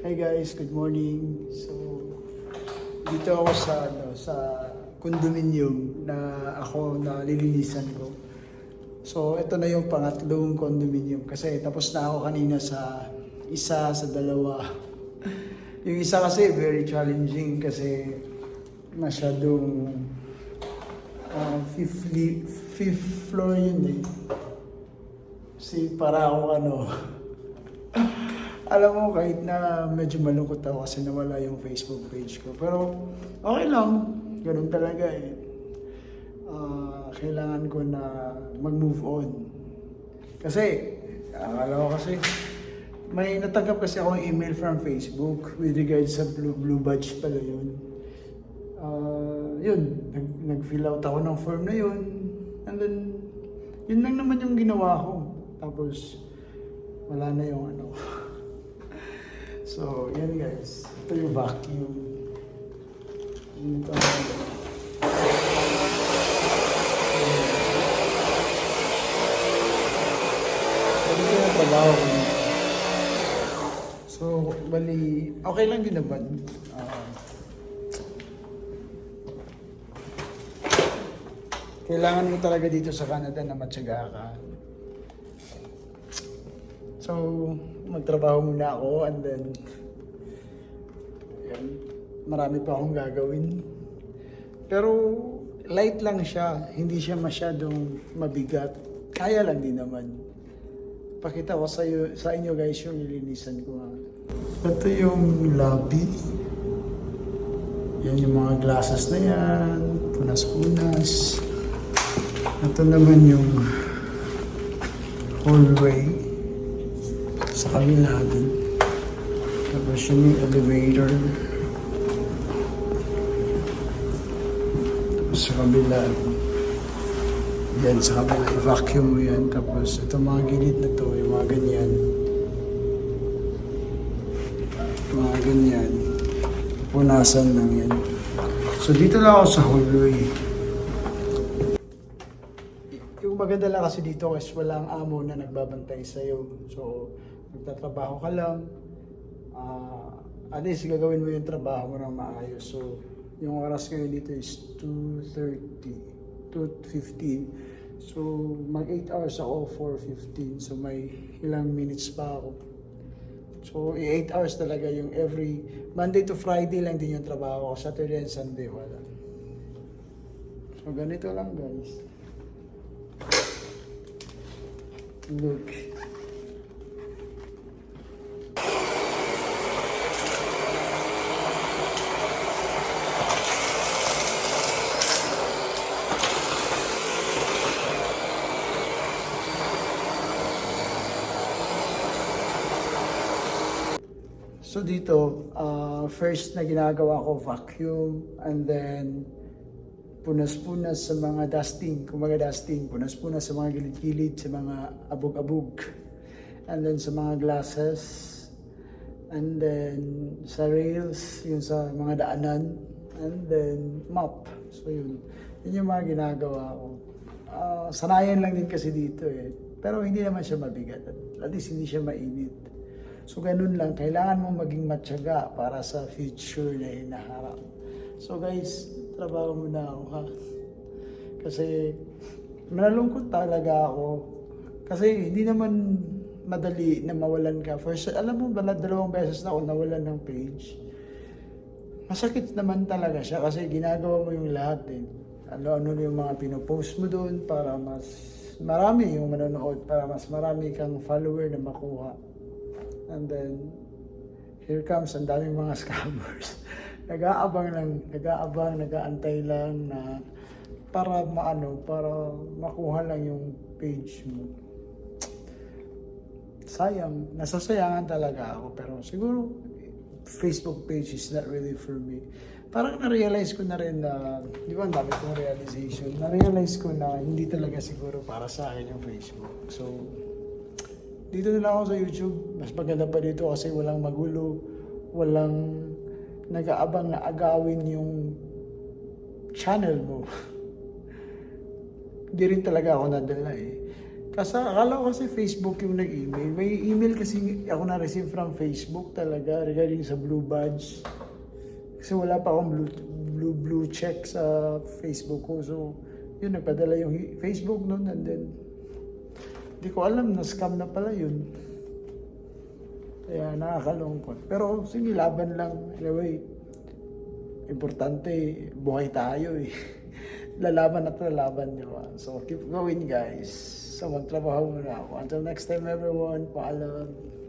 Hey guys, good morning. So, dito ako sa ano, sa condominium na ako na lilinisan ko. So, ito na yung pangatlong condominium kasi tapos na ako kanina sa isa, sa dalawa. Yung isa kasi very challenging kasi masyadong uh, fifth, fifth floor yun eh. Si para ako ano, alam mo, kahit na medyo malungkot ako kasi nawala yung Facebook page ko. Pero okay lang. Ganun talaga eh. Ah, kailangan ko na mag-move on. Kasi, akala ko kasi, may natanggap kasi ako email from Facebook with regards sa Blue, Blue Badge pala yun. Ah, yun, nag, nag-fill out ako ng form na yun. And then, yun lang naman yung ginawa ko. Tapos, wala na yung ano. So, yan guys. Ito yung vacuum. Ito. Ito yung ko. So, bali, okay lang din naman. Ah, kailangan mo talaga dito sa Canada na matyaga ka. So, magtrabaho muna ako and then yan, marami pa akong gagawin. Pero light lang siya, hindi siya masyadong mabigat. Kaya lang din naman. Pakita ko sa, iyo, sa inyo guys yung nilinisan ko. Ha. Ito yung lobby. Yan yung mga glasses na yan, punas-punas. Ito naman yung hallway sa kabila din. Tapos yun yung elevator. Tapos sa kabila. Yan, sa kabila. I-vacuum mo yan. Tapos ito mga gilid na to, yung mga ganyan. Mga ganyan. Punasan lang yan. So dito lang ako sa hallway. Maganda lang kasi dito is walang amo na nagbabantay sa'yo. So, magtatrabaho ka lang. ah at least gagawin mo yung trabaho mo ng maayos. So, yung oras ngayon dito is 2.30, 2.15. So, mag 8 hours ako, 4.15. So, may ilang minutes pa ako. So, 8 hours talaga yung every Monday to Friday lang din yung trabaho ko. Saturday and Sunday, wala. So, ganito lang guys. Look. So dito, uh, first na ginagawa ko vacuum and then punas-punas sa mga dusting, kumaga dusting, punas-punas sa mga gilid-gilid, sa mga abog-abog, and then sa mga glasses, and then sa rails, yun sa mga daanan, and then mop. So yun, yun yung mga ginagawa ko. Ah, sanayan lang din kasi dito eh. Pero hindi naman siya mabigat. At least hindi siya mainit. So ganun lang, kailangan mo maging matyaga para sa future na hinaharap. So guys, trabaho muna ako ha. Kasi nalungkot talaga ako. Kasi hindi naman madali na mawalan ka. First, alam mo ba na dalawang beses na ako nawalan ng page? Masakit naman talaga siya kasi ginagawa mo yung lahat eh. Ano-ano yung mga pinopost mo doon para mas marami yung manonood, para mas marami kang follower na makuha. And then, here comes ang daming mga scammers. nag-aabang lang, nag-aabang, nag-aantay lang na para maano, para makuha lang yung page mo. Sayang, nasasayangan talaga ako pero siguro Facebook page is not really for me. Parang na-realize ko na rin na, di ba ang dami kong realization, na-realize ko na hindi talaga siguro para sa akin yung Facebook. So, dito na lang ako sa YouTube. Mas maganda pa dito kasi walang magulo, walang nag-aabang na agawin yung channel mo. Hindi rin talaga ako nadala eh. Kasi akala ko kasi Facebook yung nag-email. May email kasi ako na-receive from Facebook talaga regarding sa Blue Badge. Kasi wala pa akong blue, blue, blue check sa Facebook ko. So, yun, nagpadala yung Facebook noon and then, hindi ko alam na scam na pala yun. Kaya nakakalungkot. Pero sige, laban lang. Anyway, importante, buhay tayo eh. lalaban at lalaban, ba? So, keep going guys. So, magtrabaho muna ako. Until next time everyone, paalam.